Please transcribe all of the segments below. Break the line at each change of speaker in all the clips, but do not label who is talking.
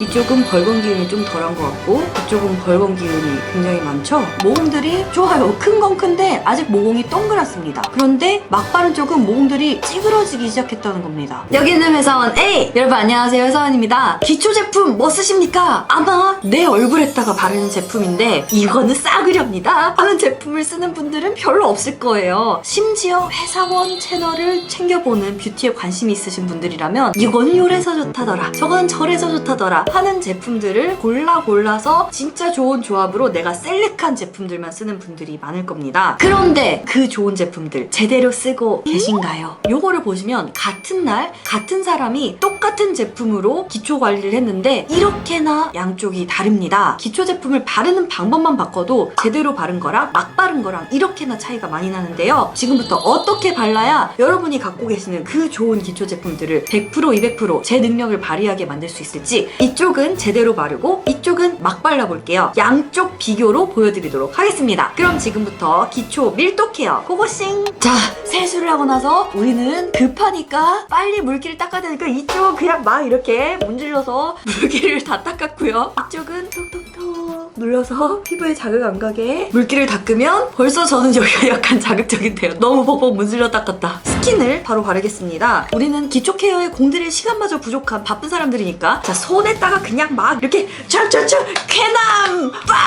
이쪽은 벌건 기운이 좀 덜한 것 같고 이쪽은 벌건 기운이 굉장히 많죠? 모공들이 좋아요. 큰 건 큰데 아직 모공이 동그랗습니다. 그런데 막 바른 쪽은 모공들이 찌그러지기 시작했다는 겁니다. 여기 있는 회사원 A! 여러분 안녕하세요 회사원입니다. 기초 제품 뭐 쓰십니까? 아마 내 얼굴에다가 바르는 제품인데 이거는 싸구려입니다. 하는 제품을 쓰는 분들은 별로 없을 거예요. 심지어 회사원 채널을 챙겨보는 뷰티에 관심이 있으신 분들이라면 이거는 요래서 좋다더라. 저건 저래서 좋다더라. 하는 제품들을 골라 골라서 진짜 좋은 조합으로 내가 셀렉한 제품들만 쓰는 분들이 많을 겁니다. 그런데 그 좋은 제품들 제대로 쓰고 계신가요? 요거를 보시면 같은 날 같은 사람이 똑같은 제품으로 기초 관리를 했는데 이렇게나 양쪽이 다릅니다. 기초 제품을 바르는 방법만 바꿔도 제대로 바른 거랑 막 바른 거랑 이렇게나 차이가 많이 나는데요. 지금부터 어떻게 발라야 여러분이 갖고 계시는 그 좋은 기초 제품들을 100% 200%제 능력을 발휘하게 만들 수 있을지 이 쪽은 제대로 바르고 이쪽은 막 발라볼게요. 양쪽 비교로 보여드리도록 하겠습니다. 그럼 지금부터 기초 밀도 케어 고고싱! 자, 세수를 하고 나서 우리는 급하니까 빨리 물기를 닦아야 되니까 이쪽 그냥 막 이렇게 문질러서 물기를 다 닦았고요. 이쪽은 톡톡톡 눌러서 피부에 자극 안 가게 물기를 닦으면 벌써 저는 여기가 약간 자극적인데요. 너무 벅벅 문질러 닦았다. 스킨을 바로 바르겠습니다. 우리는 기초 케어에 공들일 시간마저 부족한 바쁜 사람들이니까 자 손에다가 그냥 막 이렇게 쫙쫙쫙 쾌남 빵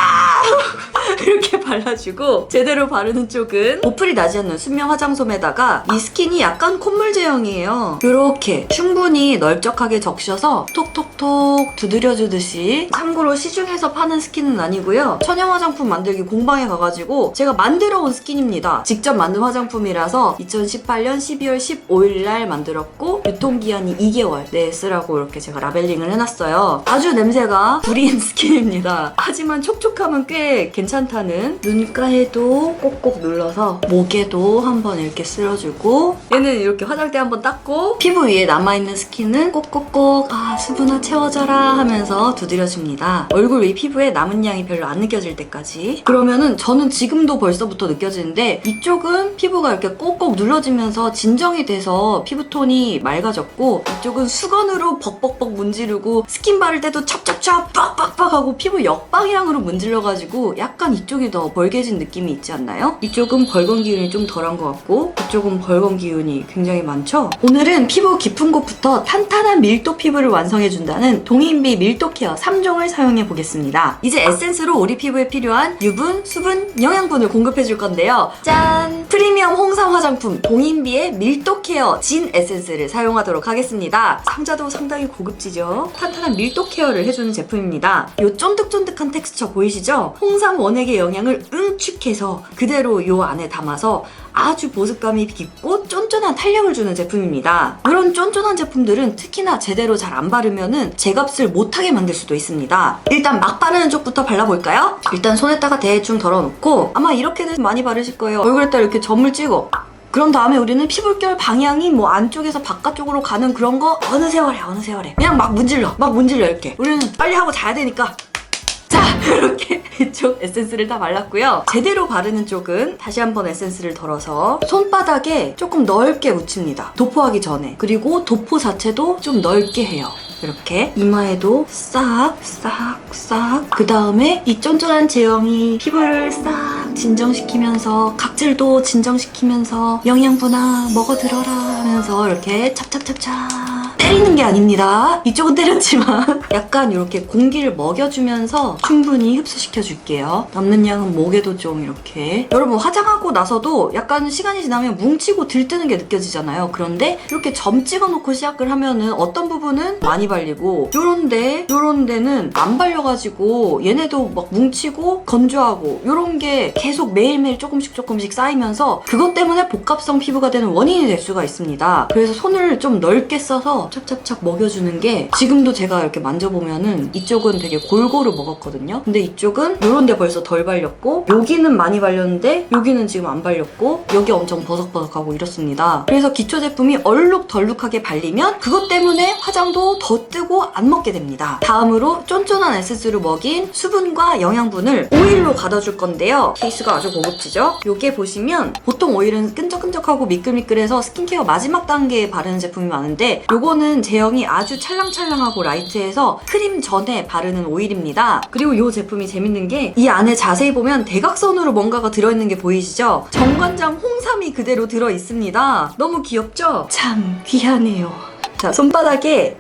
이렇게 발라주고 제대로 바르는 쪽은 보풀이 나지 않는 순명 화장솜에다가 이 스킨이 약간 콧물 제형이에요. 이렇게 충분히 널쩍하게 적셔서 톡톡톡 두드려주듯이 참고로 시중에서 파는 스킨은 아니고요. 천연 화장품 만들기 공방에 가가지고 제가 만들어 온 스킨입니다. 직접 만든 화장품이라서 2018년 12월 15일 날 만들었고 유통기한이 2개월 내 쓰라고 이렇게 제가 라벨링을 해놨어요. 아주 냄새가 불인 스킨입니다. 하지만 촉촉함은 꽤 괜찮다는 눈가에도 꼭꼭 눌러서 목에도 한번 이렇게 쓸어주고 얘는 이렇게 화장대 한번 닦고 피부 위에 남아있는 스킨은 꼭꼭꼭 아 수분아 채워져라 하면서 두드려줍니다. 얼굴 위 피부에 남은 양이 별로 안 느껴질 때까지 그러면은 저는 지금도 벌써부터 느껴지는데 이쪽은 피부가 이렇게 꼭꼭 눌러지면서 진정이 돼서 피부톤이 맑아졌고 이쪽은 수건으로 벅벅벅 문지르고 스킨 바를 때도 찹찹찹 빡빡빡 하고 피부 역방향으로 문질러가지고 약간 이쪽이 더 벌게진 느낌이 있지 않나요? 이쪽은 벌건 기운이 좀 덜한 것 같고 이쪽은 벌건 기운이 굉장히 많죠? 오늘은 피부 깊은 곳부터 탄탄한 밀도 피부를 완성해준다는 동인비 밀도 케어 3종을 사용해 보겠습니다. 이제 에센스로 우리 피부에 필요한 유분, 수분, 영양분을 공급해 줄 건데요. 짠! 프리미엄 화장품 동인비의 밀도 케어 진 에센스를 사용하도록 하겠습니다. 상자도 상당히 고급지죠? 탄탄한 밀도 케어를 해주는 제품입니다. 이 쫀득쫀득한 텍스처 보이시죠? 홍삼 원액의 영양을 응축해서 그대로 이 안에 담아서 아주 보습감이 깊고 쫀쫀한 탄력을 주는 제품입니다. 이런 쫀쫀한 제품들은 특히나 제대로 잘 안 바르면은 제값을 못하게 만들 수도 있습니다. 일단 막 바르는 쪽부터 발라볼까요? 일단 손에다가 대충 덜어놓고 아마 이렇게는 많이 바르실 거예요. 얼굴에다 이렇게 점을 찍어. 그런 다음에 우리는 피부결 방향이 뭐 안쪽에서 바깥쪽으로 가는 그런 거 어느 세월에 어느 세월에. 그냥 막 문질러. 막 문질러 이렇게. 우리는 빨리 하고 자야 되니까. 자 이렇게 이쪽 에센스를 다 발랐고요. 제대로 바르는 쪽은 다시 한번 에센스를 덜어서 손바닥에 조금 넓게 묻힙니다. 도포하기 전에. 그리고 도포 자체도 좀 넓게 해요. 이렇게 이마에도 싹 싹 싹. 그 다음에 이 쫀쫀한 제형이 피부를 싹 진정시키면서 각질도 진정시키면서 영양분아 먹어들어라 하면서 이렇게 찹찹찹찹 때리는 게 아닙니다. 이쪽은 때렸지만 약간 이렇게 공기를 먹여주면서 충분히 흡수시켜 줄게요. 남는 양은 목에도 좀 이렇게 여러분 화장하고 나서도 약간 시간이 지나면 뭉치고 들뜨는 게 느껴지잖아요. 그런데 이렇게 점 찍어놓고 시작을 하면은 어떤 부분은 많이 발리고 요런데 요런 데는 안 발려가지고 얘네도 막 뭉치고 건조하고 요런 게 계속 매일매일 조금씩 조금씩 쌓이면서 그것 때문에 복합성 피부가 되는 원인이 될 수가 있습니다. 그래서 손을 좀 넓게 써서 찹찹찹 먹여주는 게 지금도 제가 이렇게 만져보면은 이쪽은 되게 골고루 먹었거든요. 근데 이쪽은 요런 데 벌써 덜 발렸고 여기는 많이 발렸는데 여기는 지금 안 발렸고 여기 엄청 버석버석하고 이렇습니다. 그래서 기초 제품이 얼룩덜룩하게 발리면 그것 때문에 화장도 더 뜨고 안 먹게 됩니다. 다음으로 쫀쫀한 에센스로 먹인 수분과 영양분을 오일로 가둬줄 건데요. 케이스가 아주 고급지죠? 요게 보시면 보통 오일은 끈적끈적하고 미끌미끌해서 스킨케어 마지막 단계에 바르는 제품이 많은데 요거는 이거는 제형이 아주 찰랑찰랑하고 라이트해서 크림 전에 바르는 오일입니다. 그리고 이 제품이 재밌는 게 이 안에 자세히 보면 대각선으로 뭔가가 들어있는 게 보이시죠? 정관장 홍삼이 그대로 들어있습니다. 너무 귀엽죠? 참 귀하네요. 자, 손바닥에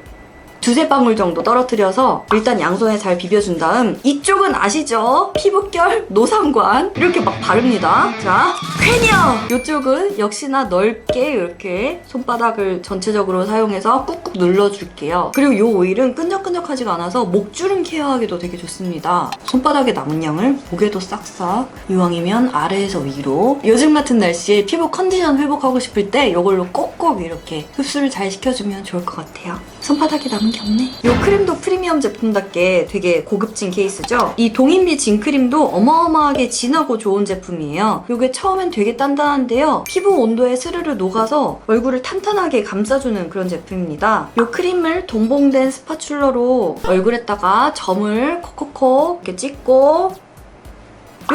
두세 방울 정도 떨어뜨려서 일단 양손에 잘 비벼준 다음 이쪽은 아시죠? 피부결 노상관 이렇게 막 바릅니다. 자, 쾌녀! 이쪽은 역시나 넓게 이렇게 손바닥을 전체적으로 사용해서 꾹꾹 눌러줄게요. 그리고 이 오일은 끈적끈적하지가 않아서 목주름 케어하기도 되게 좋습니다. 손바닥에 남은 양을 목에도 싹싹 이왕이면 아래에서 위로 요즘 같은 날씨에 피부 컨디션 회복하고 싶을 때 이걸로 꼭꼭 이렇게 흡수를 잘 시켜주면 좋을 것 같아요. 손바닥에 남은 게 없네. 이 크림도 프리미엄 제품답게 되게 고급진 케이스죠. 이 동인비 진크림도 어마어마하게 진하고 좋은 제품이에요. 이게 처음엔 되게 단단한데요. 피부 온도에 스르르 녹아서 얼굴을 탄탄하게 감싸주는 그런 제품입니다. 이 크림을 동봉된 스파츌러로 얼굴에다가 점을 콕콕콕 이렇게 찍고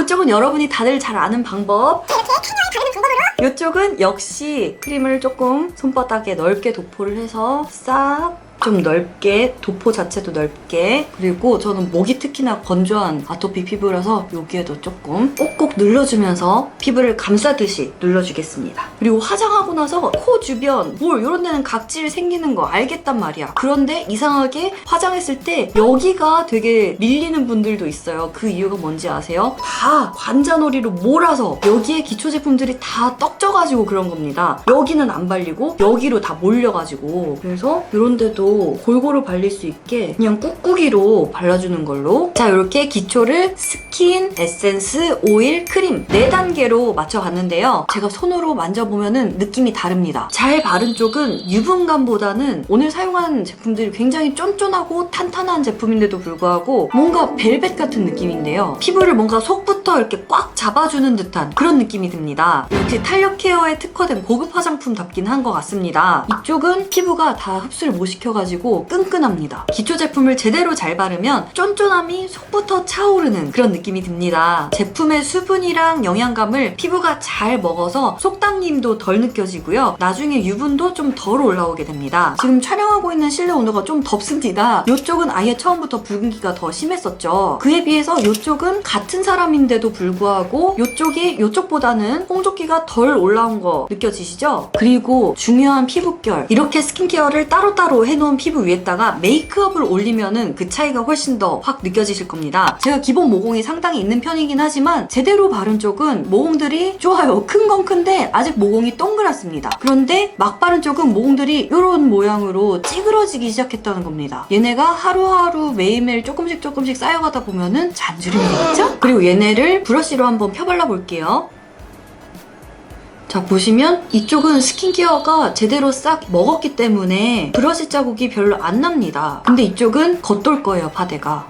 이쪽은 여러분이 다들 잘 아는 방법. 이쪽은 역시 크림을 조금 손바닥에 넓게 도포를 해서 싹 좀 넓게 도포 자체도 넓게. 그리고 저는 목이 특히나 건조한 아토피 피부라서 여기에도 조금 꼭꼭 눌러주면서 피부를 감싸듯이 눌러주겠습니다. 그리고 화장하고 나서 코 주변 볼 이런 데는 각질 생기는 거 알겠단 말이야. 그런데 이상하게 화장했을 때 여기가 되게 밀리는 분들도 있어요. 그 이유가 뭔지 아세요? 다 관자놀이로 몰아서 여기에 기초 제품들이 다 떡져가지고 그런 겁니다. 여기는 안 발리고 여기로 다 몰려가지고. 그래서 이런 데도 골고루 발릴 수 있게 그냥 꾹꾹이로 발라주는 걸로. 자 이렇게 기초를 스킨, 에센스, 오일, 크림 4단계로 맞춰갔는데요. 제가 손으로 만져보면 느낌이 다릅니다. 잘 바른 쪽은 유분감보다는 오늘 사용한 제품들이 굉장히 쫀쫀하고 탄탄한 제품인데도 불구하고 뭔가 벨벳 같은 느낌인데요. 피부를 뭔가 속부터 이렇게 꽉 잡아주는 듯한 그런 느낌이 듭니다. 역시 탄력 케어에 특화된 고급 화장품답긴 한 것 같습니다. 이쪽은 피부가 다 흡수를 못 시켜가지고 끈끈합니다. 기초 제품을 제대로 잘 바르면 쫀쫀함이 속부터 차오르는 그런 느낌이 듭니다. 제품의 수분이랑 영양감을 피부가 잘 먹어서 속당김도 덜 느껴지고요. 나중에 유분도 좀 덜 올라오게 됩니다. 지금 촬영하고 있는 실내 온도가 좀 덥습니다. 이쪽은 아예 처음부터 붉은기가 더 심했었죠. 그에 비해서 이쪽은 같은 사람인데도 불구하고 이쪽이 이쪽보다는 홍조기가 덜 올라온 거 느껴지시죠? 그리고 중요한 피부결. 이렇게 스킨케어를 따로따로 해놓은 피부 위에다가 메이크업을 올리면은 그 차이가 훨씬 더 확 느껴지실 겁니다. 제가 기본 모공이 상당히 있는 편이긴 하지만 제대로 바른 쪽은 모공들이 좋아요. 큰 건 큰데 아직 모공이 동그랗습니다. 그런데 막 바른 쪽은 모공들이 이런 모양으로 찌그러지기 시작했다는 겁니다. 얘네가 하루하루 매일매일 조금씩 조금씩 쌓여가다 보면은 잔주름이 되겠죠? 그리고 얘네를 브러쉬로 한번 펴발라 볼게요 자 보시면 이쪽은 스킨케어가 제대로 싹 먹었기 때문에 브러쉬 자국이 별로 안 납니다. 근데 이쪽은 겉돌 거예요 파데가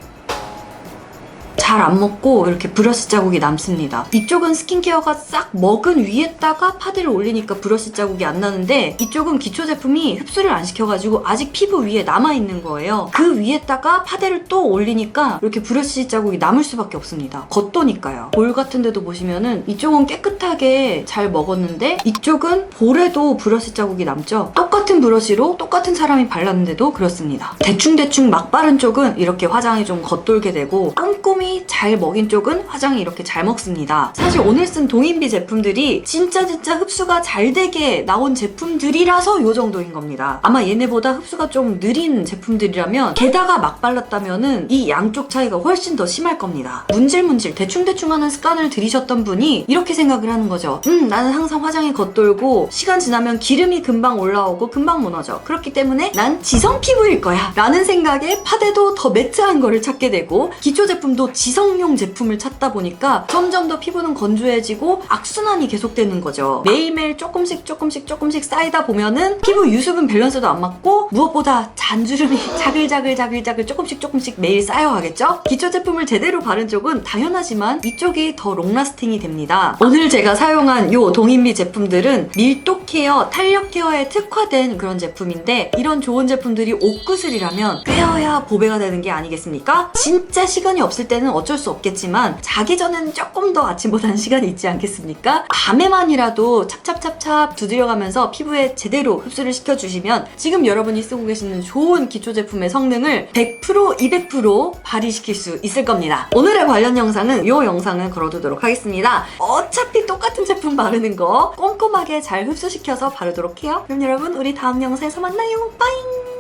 잘 안 먹고 이렇게 브러쉬 자국이 남습니다. 이쪽은 스킨케어가 싹 먹은 위에다가 파데를 올리니까 브러쉬 자국이 안 나는데 이쪽은 기초 제품이 흡수를 안 시켜가지고 아직 피부 위에 남아있는 거예요. 그 위에다가 파데를 또 올리니까 이렇게 브러쉬 자국이 남을 수밖에 없습니다. 겉도니까요. 볼 같은 데도 보시면은 이쪽은 깨끗하게 잘 먹었는데 이쪽은 볼에도 브러쉬 자국이 남죠. 똑같은 브러쉬로 똑같은 사람이 발랐는데도 그렇습니다. 대충대충 막 바른 쪽은 이렇게 화장이 좀 겉돌게 되고 꼼꼼히 잘 먹인 쪽은 화장이 이렇게 잘 먹습니다. 사실 오늘 쓴 동인비 제품들이 진짜 진짜 흡수가 잘 되게 나온 제품들이라서 이 정도인 겁니다. 아마 얘네보다 흡수가 좀 느린 제품들이라면 게다가 막 발랐다면은 이 양쪽 차이가 훨씬 더 심할 겁니다. 문질문질 대충대충 하는 습관을 들이셨던 분이 이렇게 생각을 하는 거죠. 음 나는 항상 화장이 겉돌고 시간 지나면 기름이 금방 올라오고 금방 무너져. 그렇기 때문에 난 지성 피부일 거야. 라는 생각에 파데도 더 매트한 거를 찾게 되고 기초 제품도 지성용 제품을 찾다 보니까 점점 더 피부는 건조해지고 악순환이 계속되는 거죠. 매일매일 조금씩 조금씩 조금씩 쌓이다 보면은 피부 유수분 밸런스도 안 맞고 무엇보다 잔주름이 자글자글 자글자글 조금씩 조금씩 매일 쌓여가겠죠? 기초 제품을 제대로 바른 쪽은 당연하지만 이쪽이 더 롱라스팅이 됩니다. 오늘 제가 사용한 요 동인비 제품들은 밀도 케어, 탄력 케어에 특화된 그런 제품인데 이런 좋은 제품들이 옷구슬이라면 꿰어야 보배가 되는 게 아니겠습니까? 진짜 시간이 없을 있을 때는 어쩔 수 없겠지만 자기 전에는 조금 더 아침보다는 시간이 있지 않겠습니까? 밤에만이라도 찹찹찹찹 두드려가면서 피부에 제대로 흡수를 시켜주시면 지금 여러분이 쓰고 계시는 좋은 기초 제품의 성능을 100% 200% 발휘시킬 수 있을 겁니다. 오늘의 관련 영상은 이 영상은 걸어두도록 하겠습니다. 어차피 똑같은 제품 바르는 거 꼼꼼하게 잘 흡수시켜서 바르도록 해요. 그럼 여러분 우리 다음 영상에서 만나요. 빠잉!